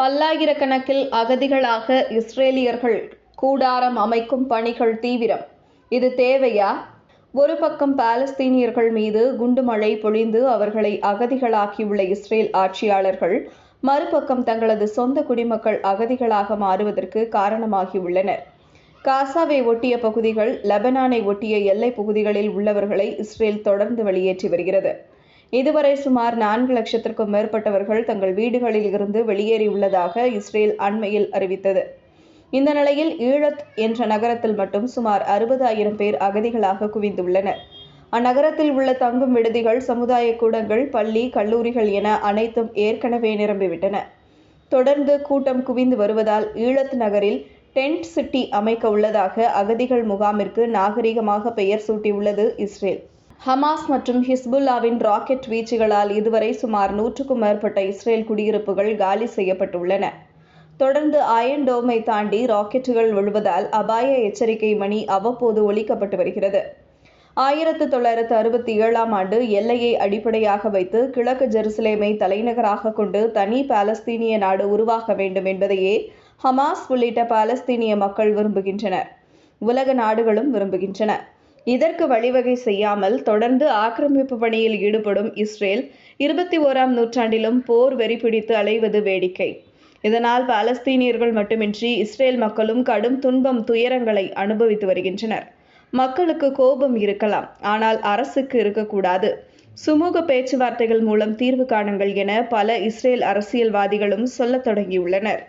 பல்லாயிரக்கணக்கில் அகதிகளாக இஸ்ரேலியர்கள் கூடாரம் அமைக்கும் பணிகள் தீவிரம். இது தேவையா? ஒரு பக்கம் பாலஸ்தீனியர்கள் மீது குண்டுமழை பொழிந்து அவர்களை அகதிகளாக்கியுள்ள இஸ்ரேல் ஆட்சியாளர்கள் மறுபக்கம் தங்களது சொந்த குடிமக்கள் அகதிகளாக மாறுவதற்கு காரணமாகியுள்ளனர். காசாவை ஒட்டிய பகுதிகள் லெபனானை ஒட்டிய எல்லைப் பகுதிகளில் உள்ளவர்களை இஸ்ரேல் தொடர்ந்து வெளியேற்றி வருகிறது. இதுவரை சுமார் நான்கு லட்சத்திற்கும் மேற்பட்டவர்கள் தங்கள் வீடுகளில் இருந்து வெளியேறியுள்ளதாக இஸ்ரேல் அண்மையில் அறிவித்தது. இந்த நிலையில் ஈழத் என்ற நகரத்தில் மட்டும் சுமார் அறுபதாயிரம் பேர் அகதிகளாக குவிந்துள்ளனர். அந்நகரத்தில் உள்ள தங்கும் விடுதிகள் சமுதாய கூடங்கள் பள்ளி கல்லூரிகள் என அனைத்தும் ஏற்கனவே நிரம்பிவிட்டன. தொடர்ந்து கூட்டம் குவிந்து வருவதால் ஈழத் நகரில் டென்ட் சிட்டி அமைக்க உள்ளதாக அகதிகள் முகாமிற்கு நாகரிகமாக பெயர் சூட்டியுள்ளது இஸ்ரேல். ஹமாஸ் மற்றும் ஹிஸ்புல்லாவின் ராக்கெட் வீச்சுகளால் இதுவரை சுமார் நூற்றுக்கும் மேற்பட்ட இஸ்ரேல் குடியிருப்புகள் காலி செய்யப்பட்டுள்ளன. தொடர்ந்து அயன் டோமை தாண்டி ராக்கெட்டுகள் விழுவதால் அபாய எச்சரிக்கை மணி அவ்வப்போது ஒலிக்கப்பட்டு வருகிறது. ஆயிரத்து தொள்ளாயிரத்து அறுபத்தி ஏழாம் ஆண்டு எல்லையை அடிப்படையாக வைத்து கிழக்கு ஜெருசலேமை தலைநகராக கொண்டு தனி பாலஸ்தீனிய நாடு உருவாக வேண்டும் என்பதையே ஹமாஸ் உள்ளிட்ட பாலஸ்தீனிய மக்கள் விரும்புகின்றனர். உலக நாடுகளும் விரும்புகின்றன. இதற்கு வழிவகை செய்யாமல் தொடர்ந்து ஆக்கிரமிப்பு பணியில் ஈடுபடும் இஸ்ரேல் இருபத்தி ஓராம் நூற்றாண்டிலும் போர் வெறி பிடித்து அலைவது வேடிக்கை. இதனால் பாலஸ்தீனியர்கள் மட்டுமின்றி இஸ்ரேல் மக்களும் கடும் துன்பம் துயரங்களை அனுபவித்து வருகின்றனர். மக்களுக்கு கோபம் இருக்கலாம் ஆனால் அரசுக்கு இருக்கக்கூடாது. சுமூக பேச்சுவார்த்தைகள் மூலம் தீர்வு காணுங்கள் என பல இஸ்ரேல் அரசியல்வாதிகளும் சொல்லத் தொடங்கியுள்ளனர்.